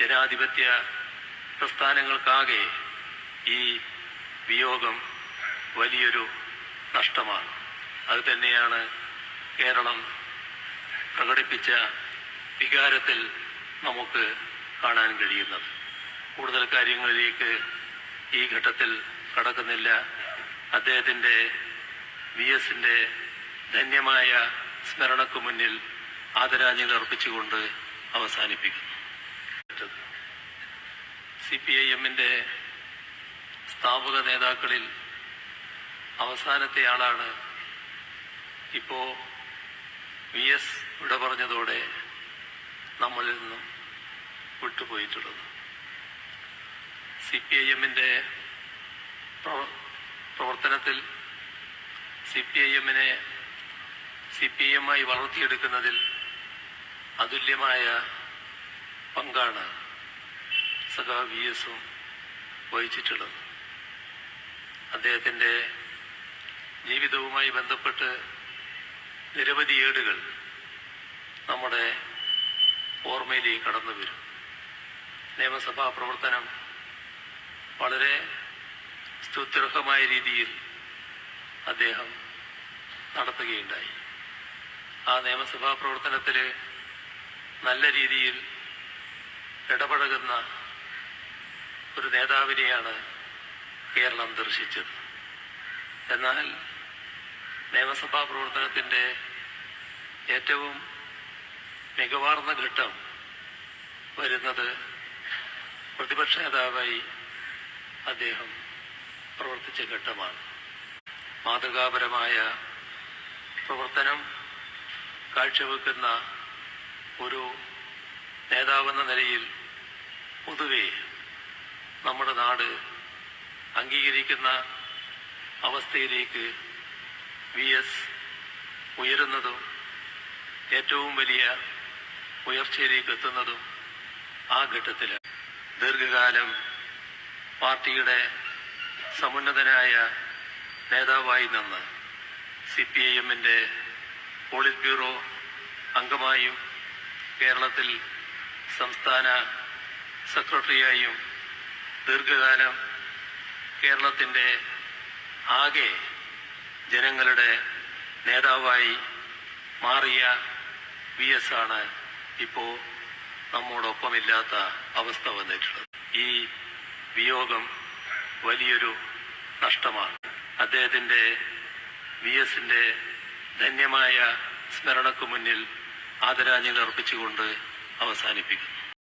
ജനാധിപത്യ പ്രസ്ഥാനങ്ങൾക്കാകെ ഈ വിയോഗം വലിയൊരു നഷ്ടമാണ്. അത് തന്നെയാണ് കേരളം പ്രകടിപ്പിച്ച വികാരത്തിൽ നമുക്ക് കാണാൻ കഴിയുന്നത്. കൂടുതൽ കാര്യങ്ങളിലേക്ക് ഈ ഘട്ടത്തിൽ കടക്കുന്നില്ല. അദ്ദേഹത്തിന്റെ വി എസിന്റെ ധന്യമായ സ്മരണക്ക് മുന്നിൽ ആദരാഞ്ജലി അർപ്പിച്ചുകൊണ്ട് അവസാനിപ്പിക്കുന്നു. സി പി ഐ എമ്മിന്റെ സ്ഥാപക നേതാക്കളിൽ അവസാനത്തെ ആളാണ് ഇപ്പോ വി എസ് വിട പറഞ്ഞതോടെ നമ്മളിൽ നിന്നും വിട്ടുപോയിട്ടുള്ളത്. സി പി ഐ എമ്മിന്റെ പ്രവർത്തനത്തിൽ സി പി ഐ എമ്മിനെ സി പി ഐ എമ്മായി വളർത്തിയെടുക്കുന്നതിൽ അതുല്യമായ പങ്കാണ് സഖാ വി എസും വഹിച്ചിട്ടുള്ളത്. അദ്ദേഹത്തിന്റെ ജീവിതവുമായി ബന്ധപ്പെട്ട് നിരവധി ഏടുകൾ നമ്മുടെ ഓർമ്മയിലേക്ക് കടന്നു വരും. നിയമസഭാ പ്രവർത്തനം വളരെ സ്തുത്യർഹമായ രീതിയിൽ അദ്ദേഹം നടത്തുകയുണ്ടായി. ആ നിയമസഭാ പ്രവർത്തനത്തിൽ നല്ല രീതിയിൽ ഇടപഴകുന്ന ഒരു നേതാവിനെയാണ് കേരളം ദർശിച്ചത്. എന്നാൽ നിയമസഭാ പ്രവർത്തനത്തിന്റെ ഏറ്റവും മികവാർന്ന ഘട്ടം വരുന്നത് പ്രതിപക്ഷ നേതാവായി അദ്ദേഹം പ്രവർത്തിച്ച ഘട്ടമാണ്. മാതൃകാപരമായ പ്രവർത്തനം കാഴ്ചവെക്കുന്ന ഒരു നേതാവെന്ന നിലയിൽ പൊതുവെ നമ്മുടെ നാട് അംഗീകരിക്കുന്ന അവസ്ഥയിലേക്ക് വി എസ് ഉയരുന്നതും ഏറ്റവും വലിയ ഉയർച്ചയിലേക്ക് എത്തുന്നതും ആ ഘട്ടത്തിൽ ദീർഘകാലം പാർട്ടിയുടെ സമുന്നതനായ നേതാവായി നിന്ന് സി പി ഐ എമ്മിന്റെ പോളിറ്റ് ബ്യൂറോ അംഗമായും കേരളത്തിൽ സംസ്ഥാന സെക്രട്ടറിയായും ദീർഘകാലം കേരളത്തിന്റെ ആകെ ജനങ്ങളുടെ നേതാവായി മാറിയ വി എസ് ആണ് ഇപ്പോ നമ്മോടൊപ്പമില്ലാത്ത അവസ്ഥ വന്നിട്ടുള്ളത്. ഈ വിയോഗം വലിയൊരു നഷ്ടമാണ്. അദ്ദേഹത്തിന്റെ വി എസിന്റെ ധന്യമായ സ്മരണക്ക് മുന്നിൽ ആദരാഞ്ജലി അർപ്പിച്ചുകൊണ്ട് അവസാനിപ്പിക്കുന്നു.